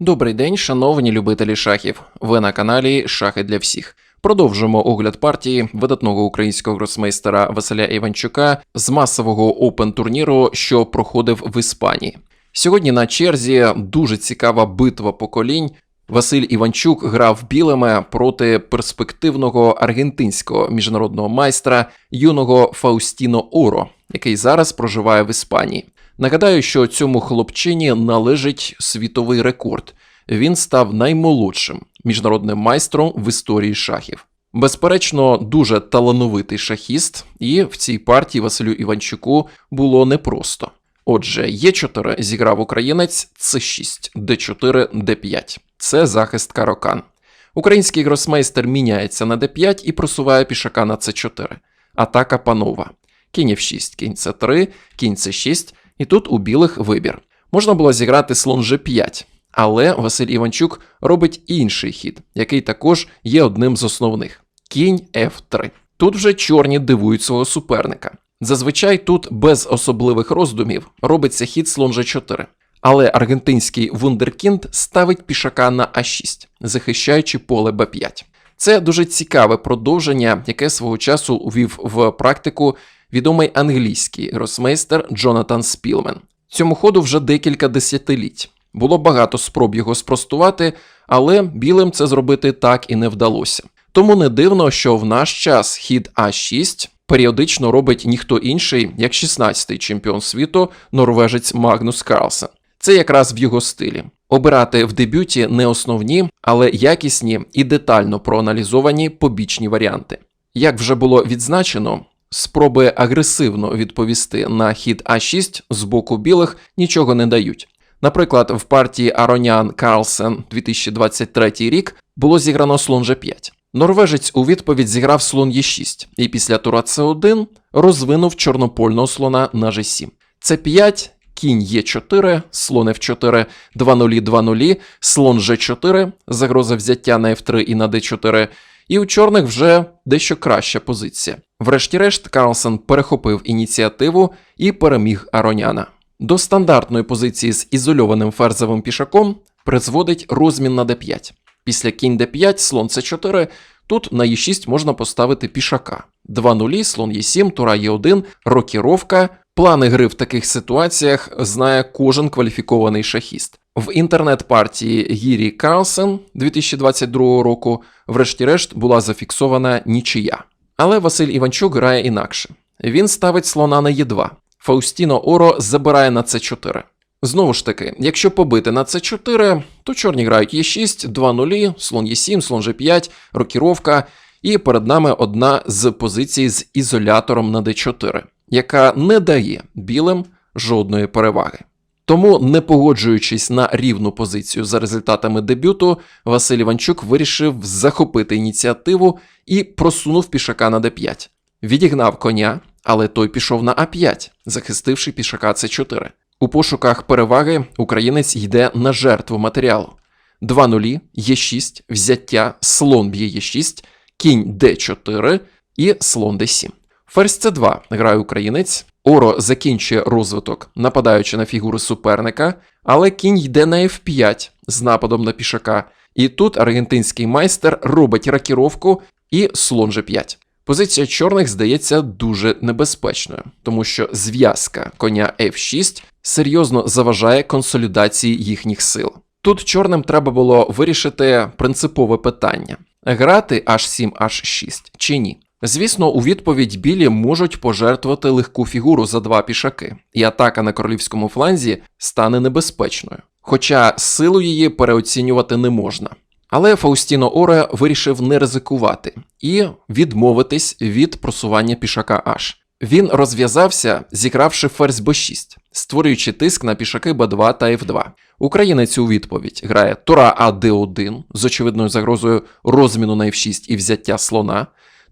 Добрий день, шановні любителі шахів. Ви на каналі Шахи для всіх. Продовжимо огляд партії видатного українського гросмейстера Василя Іванчука з масового опен турніру, що проходив в Іспанії. Сьогодні на черзі дуже цікава битва поколінь. Василь Іванчук грав білими проти перспективного аргентинського міжнародного майстра юного Фаустіно Оро, який зараз проживає в Іспанії. Нагадаю, що цьому хлопчині належить світовий рекорд. Він став наймолодшим міжнародним майстром в історії шахів. Безперечно, дуже талановитий шахіст, і в цій партії Василю Іванчуку було непросто. Отже, Е4 зіграв українець С6, Д4, Д5. Це захист Карокан. Український гросмейстер міняється на Д5 і просуває пішака на С4. Атака панова. Кінь F6, кінь С3, кінь С6, і тут у білих вибір. Можна було зіграти слон G5, але Василь Іванчук робить інший хід, який також є одним з основних кінь F3. Тут вже чорні дивують свого суперника. Зазвичай тут без особливих роздумів робиться хід слон G4. Але аргентинський вундеркінд ставить пішака на А6, захищаючи поле Б5. Це дуже цікаве продовження, яке свого часу увів в практику відомий англійський гросмейстер Джонатан Спілмен. Цьому ходу вже декілька десятиліть. Було багато спроб його спростувати, але білим це зробити так і не вдалося. Тому не дивно, що в наш час хід А6 періодично робить ніхто інший, як 16-й чемпіон світу, норвежець Магнус Карлсен. Це якраз в його стилі. Обирати в дебюті не основні, але якісні і детально проаналізовані побічні варіанти. Як вже було відзначено, спроби агресивно відповісти на хід А6 з боку білих нічого не дають. Наприклад, в партії Аронян Карлсен 2023 рік було зіграно слон G5. Норвежець у відповідь зіграв слон Е6 і після тура С1 розвинув чорнопольного слона на G7. С5, кінь Е4, слон F4, 2-0, 2-0, слон G4, загроза взяття на F3 і на D4, і у чорних вже дещо краща позиція. Врешті-решт, Карлсен перехопив ініціативу і переміг Ароняна. До стандартної позиції з ізольованим ферзовим пішаком призводить розмін на d5. Після кінь d5, слон c4, тут на e6 можна поставити пішака. 2-0, слон e7, тура e1, рокіровка. Плани гри в таких ситуаціях знає кожен кваліфікований шахіст. В інтернет-партії Гірі Карлсен 2022 року, врешті-решт, була зафіксована нічия. Але Василь Іванчук грає інакше. Він ставить слона на Е2. Фаустіно Оро забирає на С4. Знову ж таки, якщо побити на С4, то чорні грають Е6, 2-0, слон Е7, слон G5, рокіровка, і перед нами одна з позицій з ізолятором на d4, яка не дає білим жодної переваги. Тому, не погоджуючись на рівну позицію за результатами дебюту, Василь Іванчук вирішив захопити ініціативу і просунув пішака на d5. Відігнав коня, але той пішов на А5, захистивши пішака С4. У пошуках переваги українець йде на жертву матеріалу. 2-0, Е6, взяття, слон б'є Е6, кінь Д4 і слон Д7. Ферзь С2 грає українець. Оро закінчує розвиток, нападаючи на фігури суперника, але кінь йде на F5 з нападом на пішака. І тут аргентинський майстер робить ракіровку і слон G5. Позиція чорних здається дуже небезпечною, тому що зв'язка коня F6 серйозно заважає консолідації їхніх сил. Тут чорним треба було вирішити принципове питання: грати H7, H6 чи ні. Звісно, у відповідь білі можуть пожертвувати легку фігуру за два пішаки, і атака на королівському фланзі стане небезпечною. Хоча силу її переоцінювати не можна. Але Фаустіно Оре вирішив не ризикувати і відмовитись від просування пішака H. Він розв'язався, зігравши ферзь b6, створюючи тиск на пішаки b2 та f2. Українець у відповідь грає тура А d1 з очевидною загрозою розміну на f6 і взяття слона.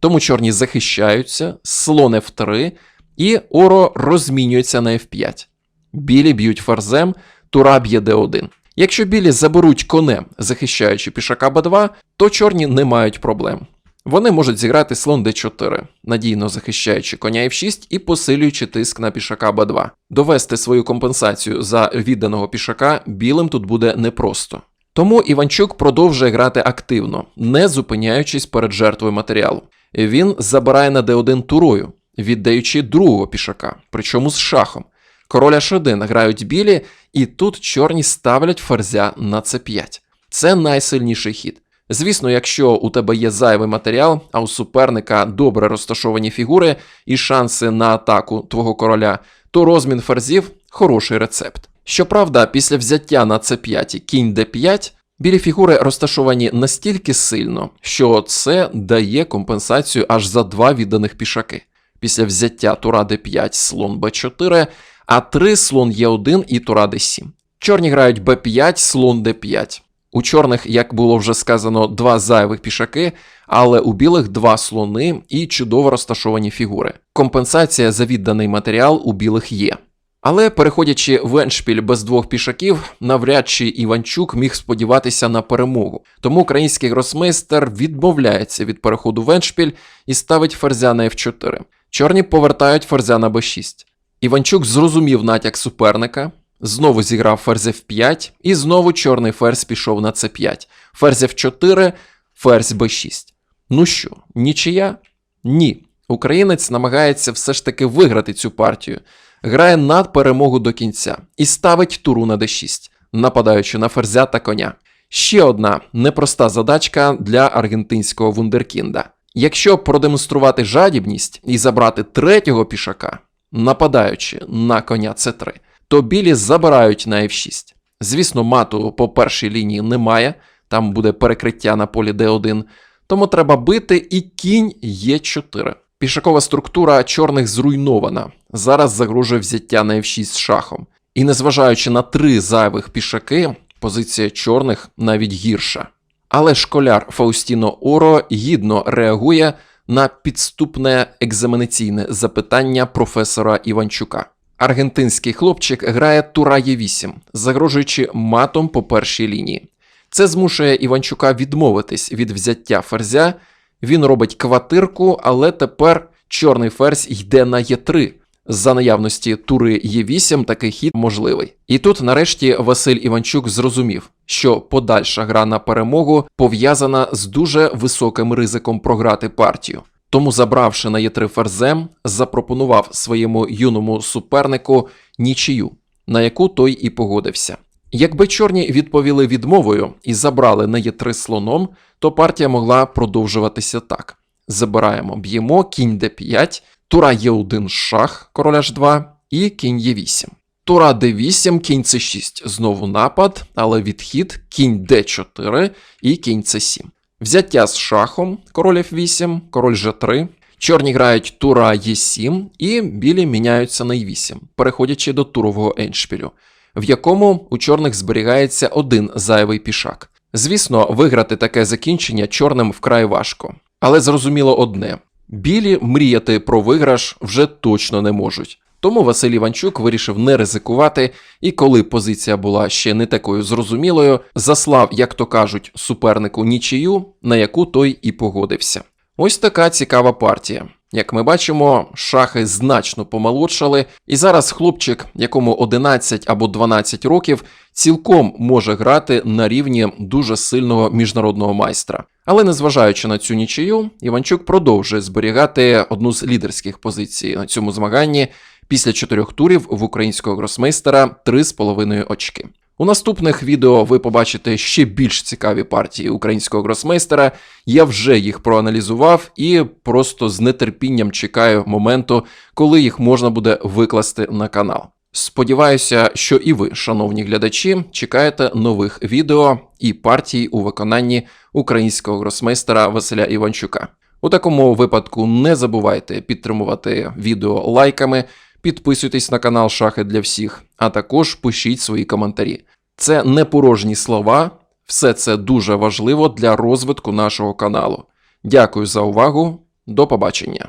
Тому чорні захищаються, слон f3, і Оро розмінюється на f5. Білі б'ють ферзем, тура б'є d1. Якщо білі заберуть конем, захищаючи пішака b2, то чорні не мають проблем. Вони можуть зіграти слон d4, надійно захищаючи коня f6 і посилюючи тиск на пішака b2. Довести свою компенсацію за відданого пішака білим тут буде непросто. Тому Іванчук продовжує грати активно, не зупиняючись перед жертвою матеріалу. Він забирає на Д1 турою, віддаючи другого пішака, причому з шахом. Король H1 грають білі, і тут чорні ставлять ферзя на С5. Це найсильніший хід. Звісно, якщо у тебе є зайвий матеріал, а у суперника добре розташовані фігури і шанси на атаку твого короля, то розмін ферзів хороший рецепт. Щоправда, після взяття на С5 кінь Д5 білі фігури розташовані настільки сильно, що це дає компенсацію аж за два відданих пішаки. Після взяття тура Д5 слон Б4, а 3 слон Е1 і тура Д7. Чорні грають Б5, слон Д5. У чорних, як було вже сказано, два зайвих пішаки, але у білих два слони і чудово розташовані фігури. Компенсація за відданий матеріал у білих є. Але переходячи в еншпіль без двох пішаків, навряд чи Іванчук міг сподіватися на перемогу. Тому український гросмейстер відмовляється від переходу в еншпіль і ставить ферзя на F4. Чорні повертають ферзя на b6. Іванчук зрозумів натяк суперника, знову зіграв ферзь F5, і знову чорний ферзь пішов на C5. Ферзь F4, ферзь b6. Ну що, нічия? Ні. Українець намагається все ж таки виграти цю партію. Грає на перемогу до кінця і ставить туру на d6, нападаючи на ферзя та коня. Ще одна непроста задачка для аргентинського вундеркінда. Якщо продемонструвати жадібність і забрати третього пішака, нападаючи на коня c3, то білі забирають на f6. Звісно, мату по першій лінії немає, там буде перекриття на полі d1, тому треба бити і кінь Е4. Пішакова структура чорних зруйнована. Зараз загрожує взяття на f6 шахом. І незважаючи на три зайвих пішаки, позиція чорних навіть гірша. Але школяр Фаустіно Оро гідно реагує на підступне екзаменаційне запитання професора Іванчука. Аргентинський хлопчик грає тура Е8, загрожуючи матом по першій лінії. Це змушує Іванчука відмовитись від взяття ферзя. Він робить квартирку, але тепер чорний ферзь йде на Е3. За наявності тури Е8 такий хід можливий. І тут, нарешті, Василь Іванчук зрозумів, що подальша гра на перемогу пов'язана з дуже високим ризиком програти партію. Тому, забравши на Е3 ферзем, запропонував своєму юному супернику нічию, на яку той і погодився. Якби чорні відповіли відмовою і забрали на Е3 слоном, то партія могла продовжуватися так: забираємо, б'ємо кінь Д5, тура Е1 шах, король H2 і кінь Е8. Тура Д8, кінь С6, знову напад, але відхід, кінь Д4 і кінь С7. Взяття з шахом, король F8, король G3. Чорні грають тура Е7 і білі міняються на Е8, переходячи до турового еншпілю, в якому у чорних зберігається один зайвий пішак. Звісно, виграти таке закінчення чорним вкрай важко. Але зрозуміло одне: білі мріяти про виграш вже точно не можуть. Тому Василь Іванчук вирішив не ризикувати, і коли позиція була ще не такою зрозумілою, заслав, як то кажуть, супернику нічию, на яку той і погодився. Ось така цікава партія. Як ми бачимо, шахи значно помолодшали, і зараз хлопчик, якому 11 або 12 років, цілком може грати на рівні дуже сильного міжнародного майстра. Але незважаючи на цю нічию, Іванчук продовжує зберігати одну з лідерських позицій на цьому змаганні. Після чотирьох турів в українського гросмейстера 3,5 очки. У наступних відео ви побачите ще більш цікаві партії українського гросмейстера. Я вже їх проаналізував і просто з нетерпінням чекаю моменту, коли їх можна буде викласти на канал. Сподіваюся, що і ви, шановні глядачі, чекаєте нових відео і партій у виконанні українського гросмейстера Василя Іванчука. У такому випадку не забувайте підтримувати відео лайками. Підписуйтесь на канал Шахи для всіх, а також пишіть свої коментарі. Це не порожні слова, все це дуже важливо для розвитку нашого каналу. Дякую за увагу, до побачення.